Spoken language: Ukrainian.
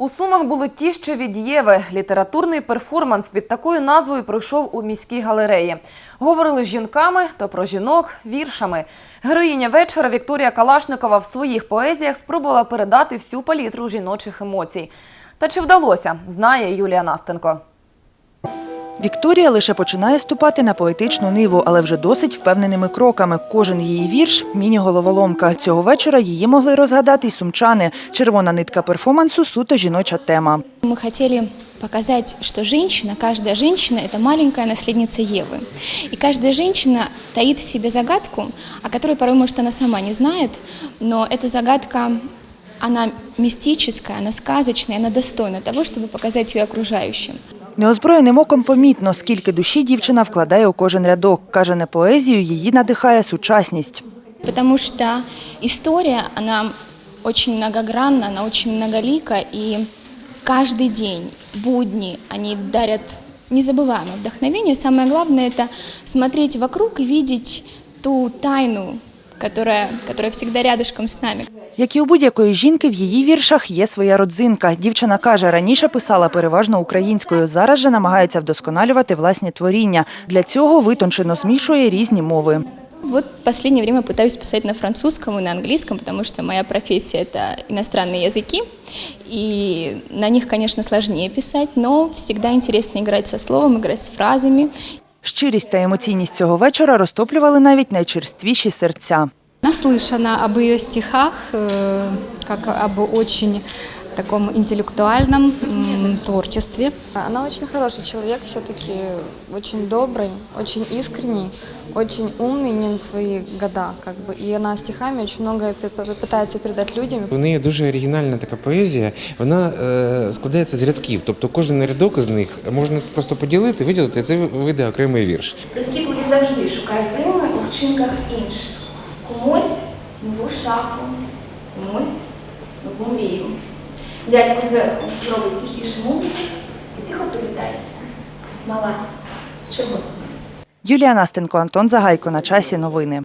У Сумах були ті, що від Єви. Літературний перформанс під такою назвою пройшов у міській галереї. Говорили з жінками то про жінок віршами. Героїня вечора Вікторія Калашникова в своїх поезіях спробувала передати всю палітру жіночих емоцій. Та чи вдалося, знає Юлія Настенко. Вікторія лише починає ступати на поетичну ниву, але вже досить впевненими кроками. Кожен її вірш міні-головоломка. Цього вечора її могли розгадати й сумчани. Червона нитка перформансу суто жіноча тема. Мы хотели показать, что женщина, каждая женщина – это маленькая наследница Евы. И каждая женщина таит в себе загадку, о которой порой, может, она сама не знает, но эта загадка, она мистическая, она сказочная, она достойна того, чтобы показать ее окружающим. Неозброєним оком помітно, скільки душі дівчина вкладає у кожен рядок. Каже, не поезію її надихає сучасність. Потому что история, она очень многогранна, она очень многолика, и каждый день, будни, они дарят незабываемое вдохновение. Самое главное – это смотреть вокруг и видеть ту тайну, которая, которая всегда рядышком с нами. Як і у будь-якої жінки, в її віршах є своя родзинка. Дівчина каже, раніше писала переважно українською, зараз же намагається вдосконалювати власні творіння. Для цього витончено змішує різні мови. Вот в последнее время пытаюсь писать на французском и на английском, потому что моя профессия – это иностранные языки, и на них, конечно, сложнее писать, но всегда интересно играть со словом, играть с фразами. Щирість та емоційність цього вечора розтоплювали навіть найчерствіші серця. Наслышана об ее стихах, э, как об очень таком интеллектуальном м, творчестве. Она очень хороший человек, все-таки очень добрый, очень искренний, очень умный не на свои года, как бы. И она стихами очень многое п- п- пытается передать людям. У неї дуже оригінальна така поезія. Вона е, складається з рядків. Тобто кожен рядок з них можна просто поділити, виділити, і це вийде окремий вірш. Прискіпливі завжди шукають рими у вчинках інших. Комусь нову шафу, комусь нову мрію. Дядько зверху зробить тихіше музику і тихо привітається. Мала, чого? Юлія Настенко, Антон Загайко. На часі новини.